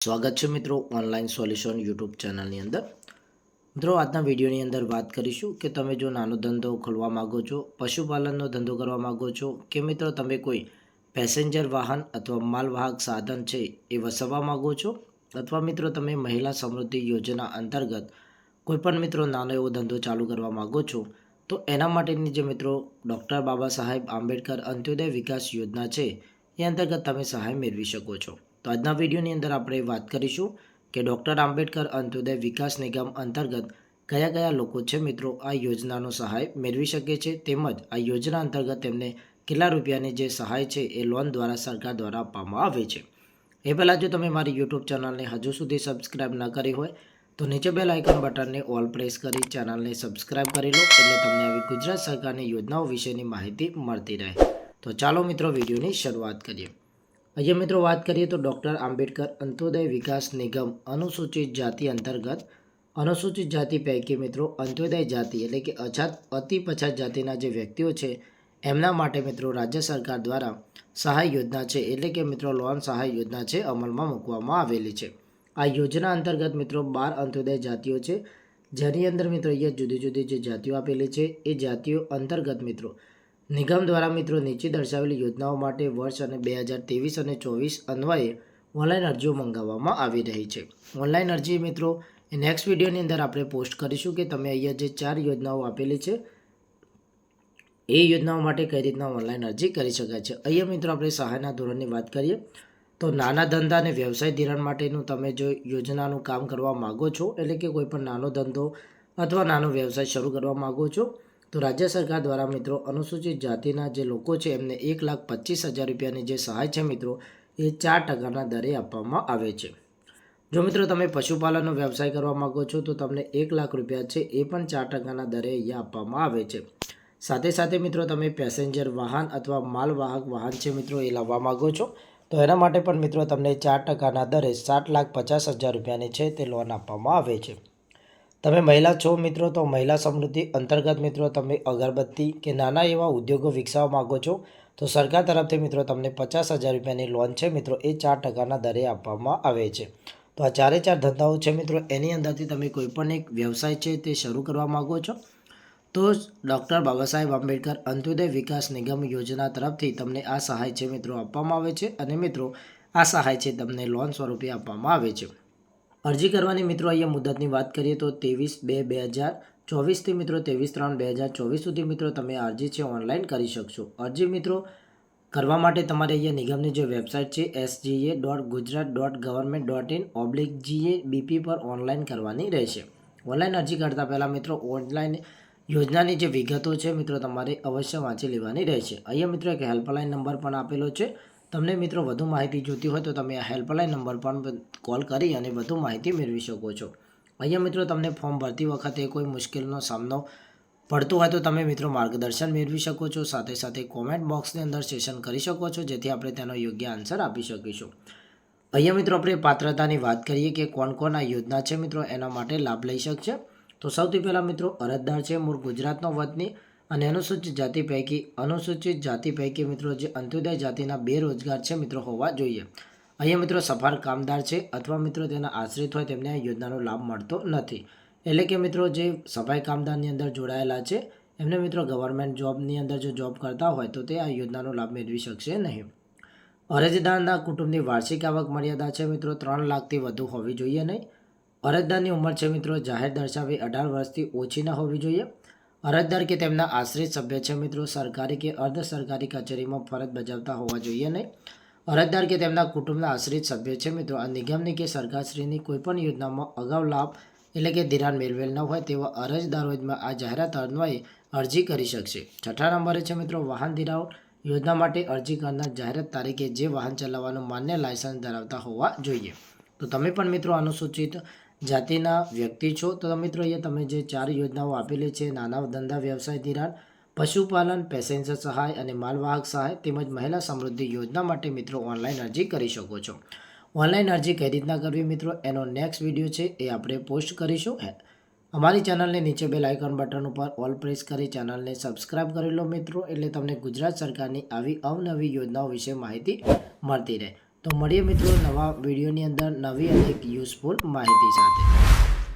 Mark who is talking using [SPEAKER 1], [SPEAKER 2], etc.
[SPEAKER 1] સ્વાગત છે મિત્રો ઓનલાઈન સોલ્યુશન યુટ્યુબ ચેનલની અંદર. મિત્રો, આજના વિડીયોની અંદર વાત કરીશું કે તમે જો નાનો ધંધો ખોલવા માગો છો, પશુપાલનનો ધંધો કરવા માગો છો, કે મિત્રો તમે કોઈ પેસેન્જર વાહન અથવા માલવાહક સાધન છે એ વસાવવા માગો છો, અથવા મિત્રો તમે મહિલા સમૃદ્ધિ યોજના અંતર્ગત કોઈપણ મિત્રો નાનો એવો ધંધો ચાલુ કરવા માગો છો, તો એના માટેની જે મિત્રો ડૉક્ટર બાબા સાહેબ આંબેડકર અંત્યોદય વિકાસ યોજના છે એ અંતર્ગત તમે સહાય મેળવી શકો છો. તો આજના વિડીયોની અંદર આપણે વાત કરીશું કે ડૉક્ટર આંબેડકર અંત્યોદય વિકાસ નિગમ અંતર્ગત કયા કયા લોકો છે મિત્રો આ યોજનાનો સહાય મેળવી શકે છે? તેમજ આ યોજના અંતર્ગત તેમને કેટલા રૂપિયાની જે સહાય છે એ લોન દ્વારા સરકાર દ્વારા આપવામાં આવે છે. એ પહેલાં જો તમે મારી યુટ્યુબ ચેનલને હજુ સુધી સબસ્ક્રાઇબ ન કરી હોય, તો નીચે બેલ આઇકન બટનને ઓલ પ્રેસ કરી ચેનલને સબસ્ક્રાઇબ કરી લો, એટલે તમને આવી ગુજરાત સરકારની યોજનાઓ વિશેની માહિતી મળતી રહે. તો ચાલો મિત્રો વિડીયોની શરૂઆત કરીએ. અહીંયા મિત્રો વાત કરીએ તો ડૉક્ટર આંબેડકર અંત્યોદય વિકાસ નિગમ અનુસૂચિત જાતિ અંતર્ગત અનુસૂચિત જાતિ પૈકી મિત્રો અંત્યોદય જાતિ એટલે કે અછાત અતિ પછાત જાતિના જે વ્યક્તિઓ છે, એમના માટે મિત્રો રાજ્ય સરકાર દ્વારા સહાય યોજના છે એટલે કે મિત્રો લોન સહાય યોજના છે અમલમાં મૂકવામાં આવેલી છે. આ યોજના અંતર્ગત મિત્રો બાર અંત્યોદય જાતિઓ છે. જેની અંદર મિત્રો અહીંયા જુદી જુદી જે જાતિઓ આપેલી છે, એ જાતિઓ અંતર્ગત મિત્રો નિગમ દ્વારા મિત્રો નીચે દર્શાવેલી યોજનાઓ માટે વર્ષ અને બે હજાર ત્રેવીસ અને ચોવીસ અન્વયે ઓનલાઈન અરજીઓ મંગાવવામાં આવી રહી છે. ઓનલાઈન અરજી મિત્રો, એ નેક્સ્ટ વિડીયોની અંદર આપણે પોસ્ટ કરીશું કે તમે અહીંયા જે ચાર યોજનાઓ આપેલી છે, એ યોજનાઓ માટે કઈ રીતના ઓનલાઈન અરજી કરી શકાય છે. અહીંયા મિત્રો આપણે સહાયના ધોરણની વાત કરીએ, તો નાના ધંધા અને વ્યવસાય ધિરાણ માટેનું તમે જો યોજનાનું કામ કરવા માગો છો, એટલે કે કોઈ પણ નાનો ધંધો અથવા નાનો વ્યવસાય શરૂ કરવા માગો છો તો રાજ્ય સરકાર દ્વારા મિત્રો અનુસૂચિત જાતિના જે લોકો છે, એમને એક લાખ પચીસ હજાર રૂપિયાની જે સહાય છે મિત્રો, એ ચાર ટકાના દરે આપવામાં આવે છે. જો મિત્રો તમે પશુપાલનનો વ્યવસાય કરવા માગો છો, તો તમને એક લાખ રૂપિયા છે, એ પણ ચાર ટકાના દરે અહીંયા આપવામાં આવે છે. સાથે સાથે મિત્રો તમે પેસેન્જર વાહન અથવા માલવાહક વાહન છે મિત્રો, એ લાવવા માગો છો, તો એના માટે પણ મિત્રો તમને ચાર ટકાના દરે સાત લાખ પચાસ હજાર રૂપિયાની છે તે લોન આપવામાં આવે છે. તમે મહિલા છો મિત્રો, તો મહિલા સમૃદ્ધિ અંતર્ગત મિત્રો તમે અગરબત્તી કે નાના એવા ઉદ્યોગો વિકસાવવા માગો છો, તો સરકાર તરફથી મિત્રો તમને પચાસ હજાર રૂપિયાની લોન છે મિત્રો, એ ચાર ટકાના દરે આપવામાં આવે છે. તો આ ચારે ચાર ધંધાઓ છે મિત્રો, એની અંદરથી તમે કોઈપણ એક વ્યવસાય છે તે શરૂ કરવા માગો છો, તો ડૉક્ટર બાબા સાહેબ આંબેડકર અંત્યોદય વિકાસ નિગમ યોજના તરફથી તમને આ સહાય છે મિત્રો આપવામાં આવે છે, અને મિત્રો આ સહાય છે તમને લોન સ્વરૂપે આપવામાં આવે છે. અરજી કરવાની મિત્રો અહીંયા મુદતની વાત કરીએ તો ત્રેવીસ બે બે હજાર ચોવીસથી મિત્રો ત્રેવીસ ત્રણ બે હજાર ચોવીસ સુધી મિત્રો તમે અરજી છે ઓનલાઈન કરી શકશો. અરજી મિત્રો કરવા માટે તમારે અહીંયા નિગમની જે વેબસાઇટ છે SGA dot Gujarat dot government dot in oblique GA BP પર ઓનલાઈન કરવાની રહેશે. ઓનલાઈન અરજી કરતાં પહેલાં મિત્રો ઓનલાઈન યોજનાની જે વિગતો છે મિત્રો તમારે અવશ્ય વાંચી લેવાની રહેશે. અહીંયા મિત્રો એક હેલ્પલાઇન નંબર પણ આપેલો છે. તમને મિત્રો વધુ માહિતી જોઈતી હોય તો તમે આ હેલ્પલાઇન નંબર પર કોલ કરી અને વધુ માહિતી મેળવી શકો છો. અહીંયા મિત્રો તમને ફોર્મ ભરતી વખતે કોઈ મુશ્કેલીનો સામનો પડતો હોય તો તમે મિત્રો માર્ગદર્શન મેળવી શકો છો. સાથે સાથે કોમેન્ટ બોક્સની અંદર સેશન કરી શકો છો, જેથી આપણે તેનો યોગ્ય આન્સર આપી શકીશું. અહીંયા મિત્રો આપણે પાત્રતાની વાત કરીએ કે કોણ કોણ આ યોજના છે મિત્રો, એના માટે લાભ લઈ શકશે. તો સૌથી પહેલાં મિત્રો અરજદાર છે, મૂળ ગુજરાતનો વતની. અને અનુસૂચિત જાતિ પૈકી અનુસૂચિત જાતિ પૈકી મિત્રો જે અંત્યોદય જાતિના બેરોજગાર છે મિત્રો હોવા જોઈએ. અહીંયા મિત્રો સફાર કામદાર છે અથવા મિત્રો તેના આશ્રિત હોય તેમને આ યોજનાનો લાભ મળતો નથી. એટલે કે મિત્રો જે સફાઈ કામદારની અંદર જોડાયેલા છે, એમને મિત્રો ગવર્મેન્ટ જોબની અંદર જો જોબ કરતા હોય તો તે આ યોજનાનો લાભ મેળવી શકશે નહીં. અરજદારના કુટુંબની વાર્ષિક આવક મર્યાદા છે મિત્રો ત્રણ લાખથી વધુ હોવી જોઈએ નહીં. અરજદારની ઉંમર છે મિત્રો જાહેર દર્શાવી અઢાર વર્ષથી ઓછી ન હોવી જોઈએ. અરજદાર કે તેમના આશ્રિત સભ્ય છે મિત્રો, સરકારી કે અર્ધ સરકારી કચેરીમાં ફરજ બજાવતા હોવા જોઈએ નહીં. અરજદાર કે તેમના કુટુંબના આશ્રિત સભ્ય છે મિત્રો, આ નિગમની કે સરકારશ્રીની કોઈપણ યોજનામાં અગાઉ લાભ એટલે કે ધિરાણ મેળવેલ ન હોય તેવા અરજદારો જ આ જાહેરાત અન્વયે અરજી કરી શકશે. છઠ્ઠા નંબરે છે મિત્રો, વાહન ધિરાણ યોજના માટે અરજી કરનાર જાહેરાત તારીખે જે વાહન ચલાવવાનું માન્ય લાયસન્સ ધરાવતા હોવા જોઈએ. તો તમે પણ મિત્રો અનુસૂચિત જાતિના વ્યક્તિ છો. તો મિત્રો અહીંયા તમે જે ચાર યોજનાઓ આપેલી છે, નાના ધંધા, વ્યવસાય, ધિરાણ, પશુપાલન, પેસેન્જર સહાય અને માલવાહક સહાય તેમજ મહિલા સમૃદ્ધિ યોજના માટે મિત્રો ઓનલાઈન અરજી કરી શકો છો. ઓનલાઈન અરજી કઈ રીતના કરવી મિત્રો? એનો નેક્સ્ટ વીડિયો છે એ આપણે પોસ્ટ કરીશું. અમારી ચેનલને નીચે બે લાઇકન બટન ઉપર ઓલ પ્રેસ કરી ચેનલને સબસ્ક્રાઇબ કરી લો મિત્રો. એટલે તમને ગુજરાત સરકારની આવી અવનવી યોજનાઓ વિશે માહિતી મળતી રહે. તો મળીએ મિત્રો નવા વિડીયોની અંદર નવી અને એક યુઝફુલ માહિતી સાથે.